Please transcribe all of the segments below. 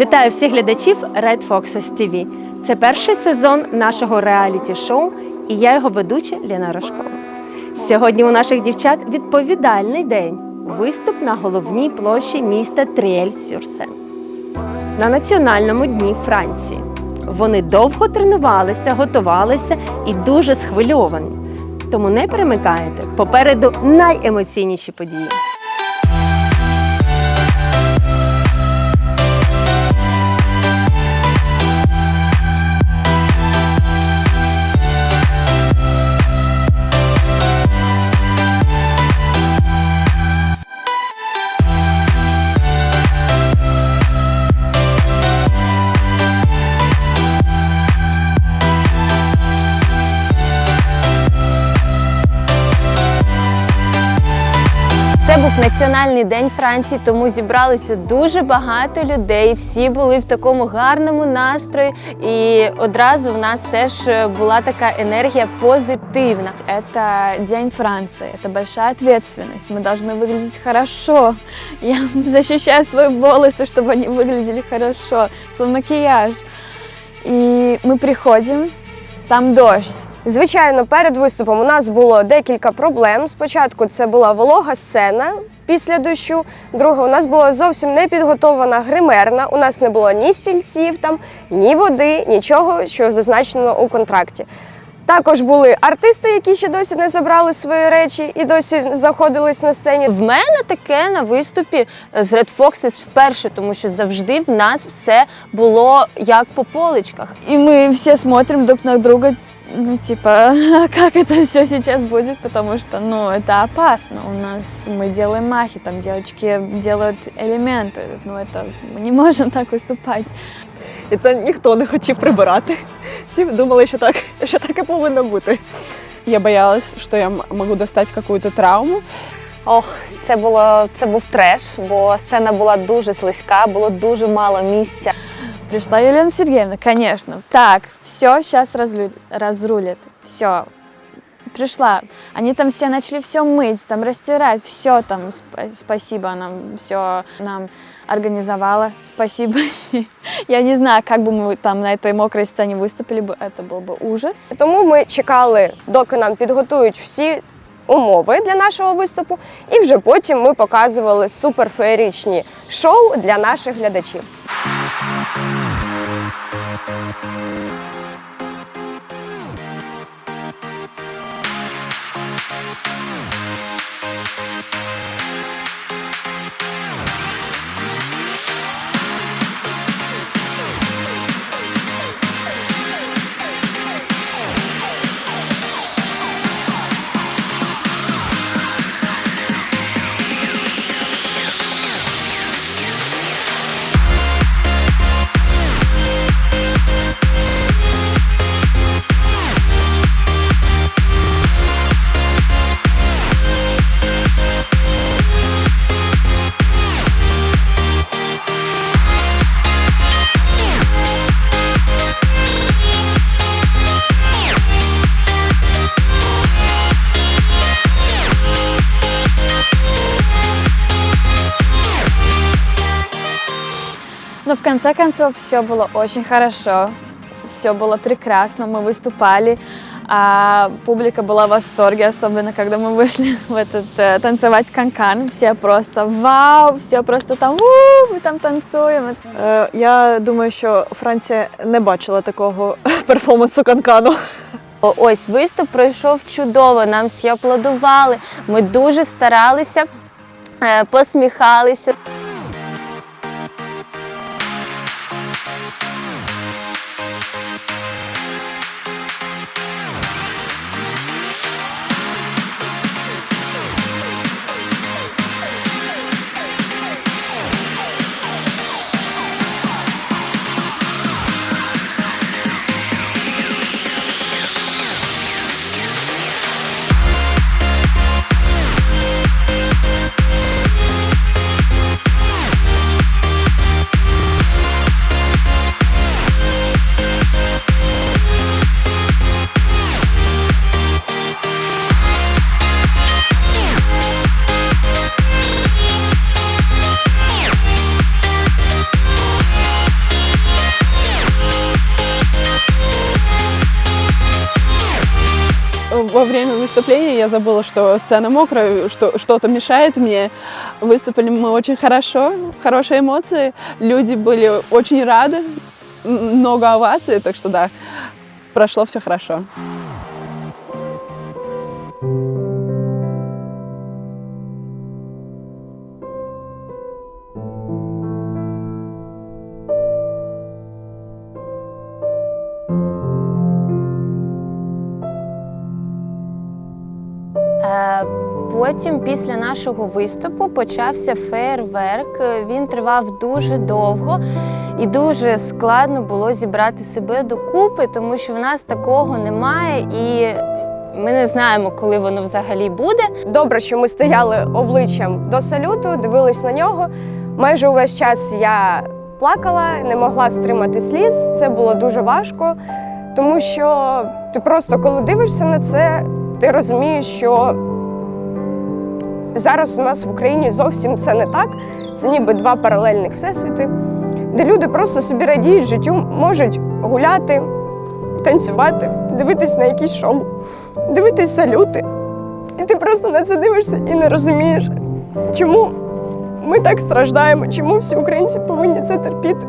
Вітаю всіх глядачів Red Foxes TV. Це перший сезон нашого реаліті-шоу, і я його ведуча Ліна Рожкова. Сьогодні у наших дівчат відповідальний день виступ на головній площі міста Тріель-Сюрсен на національному дні Франції. Вони довго тренувалися, готувалися і дуже схвильовані. Тому не перемикайте. Попереду найемоційніші події. національний день Франції, тому зібралося дуже багато людей. Всі були в такому гарному настрої, і одразу в нас теж була така енергія позитивна. Это День Франции, это большая ответственность. Мы должны выглядеть хорошо. Я защищаю свои волосы, чтобы они выглядели хорошо, свой макияж. И мы приходим, там дождь. Звичайно, перед виступом у нас було декілька проблем. Спочатку це була волога сцена після дощу. Друге, у нас була зовсім не підготована гримерна. У нас не було ні стільців там, ні води, нічого, що зазначено у контракті. Також були артисти, які ще досі не забрали свої речі і досі знаходились на сцені. В мене таке на виступі з Red Foxes вперше, тому що завжди в нас все було як по поличках. И мы все смотрим друг на друга, ну, типа, как это все сейчас будет, потому что, ну, это опасно. У нас мы делаем махи, там девочки делают элементы, ну, это мы не можем так выступать. І це ніхто не хотів прибирати. Всі думали, що так, що так і повинно бути. Я боялась, что я м- могу достать какую-то травму. Ох, це було це був треш, бо сцена була дуже слизька, було дуже мало місця. Пришла Елена Сергеевна, конечно. Так, все сейчас разрулит. Все. Пришла. Они там все начали все мыть, там растирать, все там. сп- Спасибо, она все нам организовала. Спасибо. Я не знаю, как бы мы там на этой мокрой сцене выступили бы, это был бы ужас. Тому ми чекали, доки нам підготують всі умови для нашого виступу, і вже потім ми показували суперфеєричні шоу для наших глядачів. Thank you. Но в конце концов все было очень хорошо, все было прекрасно, мы выступали, а публика была в восторге, особенно когда мы вышли в этот э, танцевать канкан, все просто вау, все просто там у, мы там танцуем. Е, я думаю, що Франція не бачила такого перформансу канкану. О, Ось виступ пройшов чудово. Нам всі аплодували. Ми дуже старалися, е, посміхалися. во время выступления я забыла, что сцена мокрая, что что-то мешает мне. Выступили мы очень хорошо, хорошие эмоции. Люди были очень рады, м- много оваций, так что да, прошло все хорошо. Потім, після нашого виступу, почався фейерверк. Він тривав дуже довго і дуже складно було зібрати себе докупи, тому що в нас такого немає, і ми не знаємо, коли воно взагалі буде. Добре, що ми стояли обличчям до салюту, дивились на нього. Майже увесь час я плакала, не могла стримати сліз. Це було дуже важко, тому що ти просто коли дивишся на це, ти розумієш, що зараз у нас в Україні зовсім це не так. Це ніби два паралельних всесвіти, де люди просто собі радіють життю, можуть гуляти, танцювати, дивитись на якісь шоу, дивитись салюти. І ти просто на це дивишся і не розумієш, чому ми так страждаємо, чому всі українці повинні це терпіти.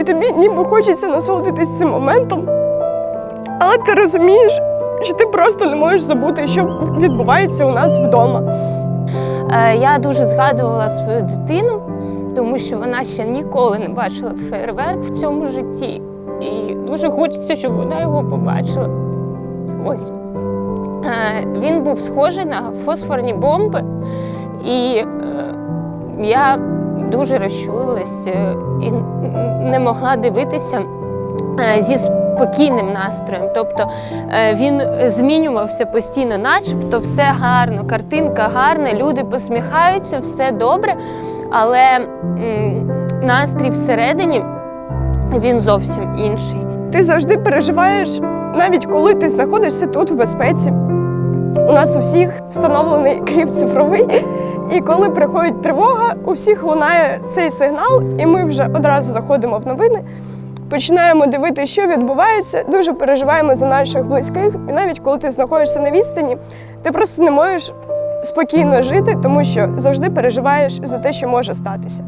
І тобі ніби хочеться насолодитись цим моментом, але ти розумієш, що ти просто не можеш забути, що відбувається у нас вдома. Е, Я дуже згадувала свою дитину, тому що вона ще ніколи не бачила фейерверк в цьому житті. І дуже хочеться, щоб вона його побачила. Ось. Е, Він був схожий на фосфорні бомби, і е, я дуже розчулилась е, і не могла дивитися зі спокійним настроєм. Тобто е, він змінювався постійно, начебто все гарно, картинка гарна, люди посміхаються, все добре, але настрій всередині він зовсім інший. Ти завжди переживаєш, навіть коли ти знаходишся тут в безпеці. У нас у всіх встановлений Київ цифровий. І коли приходить тривога, у всіх лунає цей сигнал, і ми вже одразу заходимо в новини, починаємо дивитися, що відбувається, дуже переживаємо за наших близьких. І навіть коли ти знаходишся на відстані, ти просто не можеш спокійно жити, тому що завжди переживаєш за те, що може статися.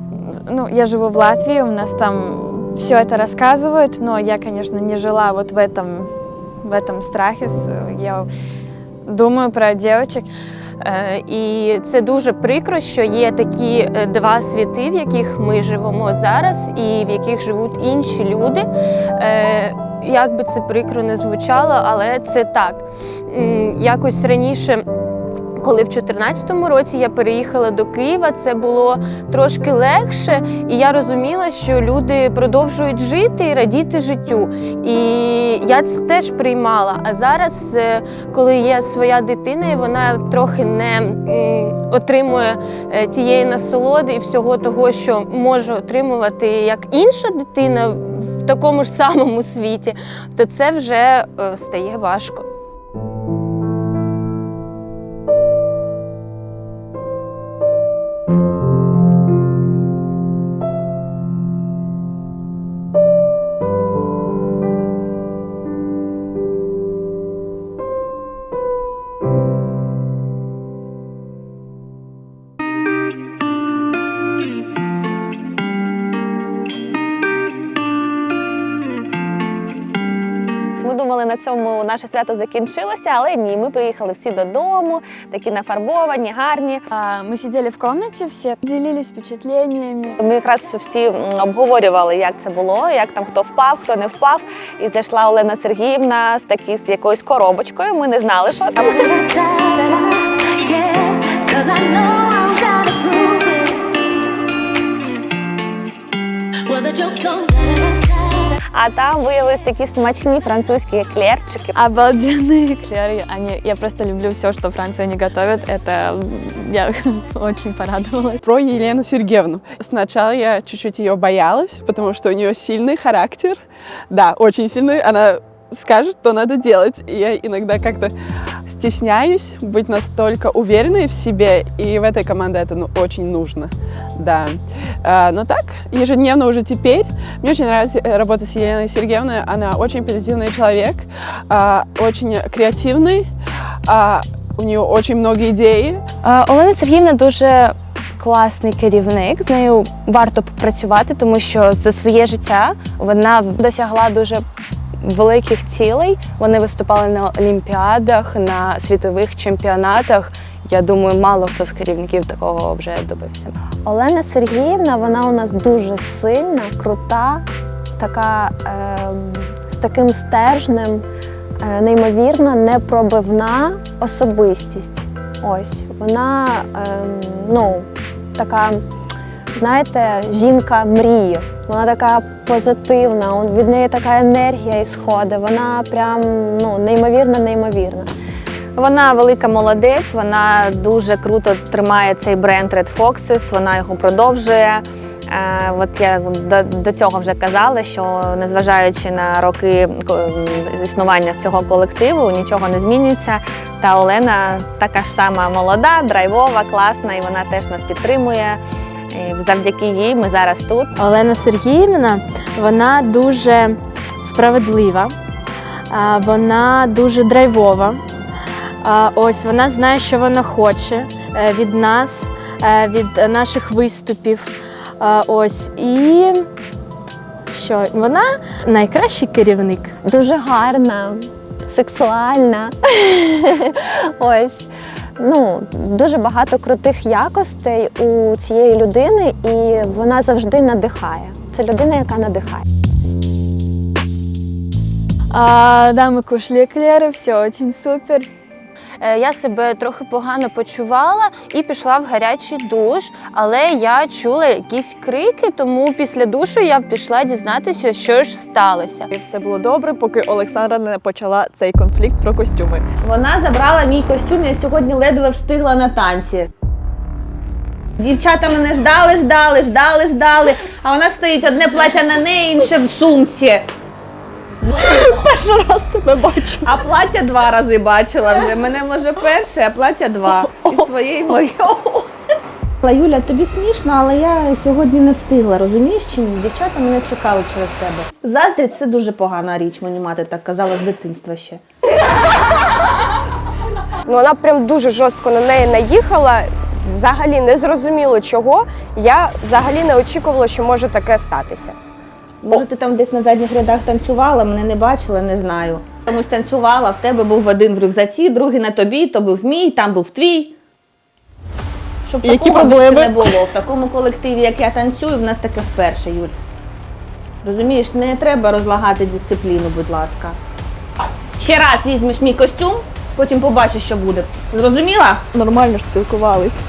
Ну, я живу в Латвии, у нас там все это рассказывают, но я, конечно, не жила вот в этом, в этом страхе. С- Я думаю про девочек. Е, І це дуже прикро, що є такі е, два світи, в яких ми живемо зараз, і в яких живуть інші люди. Е, Як би це прикро не звучало, але це так. Якось раніше. Коли в 2014 році я переїхала до Києва, це було трошки легше, і я розуміла, що люди продовжують жити і радіти життю. І я це теж приймала. А зараз, е, коли є своя дитина, і вона трохи не отримує е, тієї насолоди і всього того, що може отримувати як інша дитина в такому ж самому світі, то це вже е, стає важко. На цьому наше свято закінчилося, але ні, ми приїхали всі додому, такі нафарбовані, гарні. А, Мы сидели в комнате, все делились впечатлениями. Ми якраз всі обговорювали, як це було, як там хто впав, хто не впав. І зайшла Олена Сергіївна з такі з якоюсь коробочкою. Ми не знали, що там. Well, the joke's on А там виявились такі смачні французькі еклерчики. Обалденные эклеры. Они, я просто люблю все, что Франция не готовит. Это м, я очень порадовалась. Про Елену Сергеевну. Сначала я чуть-чуть ее боялась, потому что у нее сильный характер. Да, очень сильный. Она скажет, что надо делать. И я иногда как-то стесняюсь быть настолько уверенной в себе, и в этой команде это ну, очень нужно. Да. А, Но так, ежедневно уже теперь, мне очень нравится э, работать с Еленой Сергеевной. Она очень позитивный человек, а, очень креативный, а, у нее очень много идей, Е, Олена Сергіївна дуже класний керівник. З нею варто попрацювати, тому що за своє життя вона досягла дуже великих цілей. Вони виступали на олімпіадах, на світових чемпіонатах. Я думаю, мало хто з керівників такого вже добився. Олена Сергіївна, вона у нас дуже сильна, крута, така ем, з таким стержнем, е, неймовірна, непробивна особистість. Ось вона ем, ну, така, знаєте, жінка мрії. Вона така позитивна, від неї така енергія ісходить. Вона прям ну, неймовірна, неймовірна. Вона велика молодець, вона дуже круто тримає цей бренд Red Foxes, вона його продовжує. Е, От я до, до цього вже казала, що незважаючи на роки існування цього колективу, нічого не змінюється. Та Олена така ж сама молода, драйвова, класна, і вона теж нас підтримує. І завдяки їй ми зараз тут. Олена Сергіївна, вона дуже справедлива, вона дуже драйвова. Ось вона знає, що вона хоче е, від нас, е, від наших виступів. Ось і що вона найкращий керівник. дуже гарна, сексуальна. Ось Ну, дуже багато крутих якостей у цієї людини, і вона завжди надихає. Це людина, яка надихає. А, да, мы кушали эклеры, все очень супер. Е, Я себе трохи погано почувала і пішла в гарячий душ, але я чула якісь крики, тому після душу я пішла дізнатися, що ж сталося. І все було добре, поки Олександра не почала цей конфлікт про костюми. Вона забрала мій костюм, я сьогодні ледве встигла на танці. Дівчата мене ждали, ждали, ждали, ждали, а вона стоїть одне плаття на неї, інше в сумці. Перший раз тебе бачу. А плаття два рази бачила вже. Мене може перше, а плаття два. І своє, і моє. Юля, тобі смішно, але я сьогодні не встигла, розумієш чи ні? Дівчата мене чекали через тебе. Заздрість це дуже погана річ, мені мати так казала з дитинства ще. Ну, вона прям дуже жорстко на неї наїхала. Взагалі не зрозуміло чого. Я взагалі не очікувала, що може таке статися. Може, ти там десь на задніх рядах танцювала, мене не бачила, не знаю. Комусь танцювала, в тебе був один в рюкзаці, другий на тобі, то був мій, там був твій. Щоб Які такого більше проблеми? не було. В такому колективі, як я танцюю, в нас таке вперше, Юль. Розумієш, не треба розлагати дисципліну, будь ласка. Ще раз візьмеш мій костюм, потім побачиш, що буде. Зрозуміла? Нормально ж спілкувались.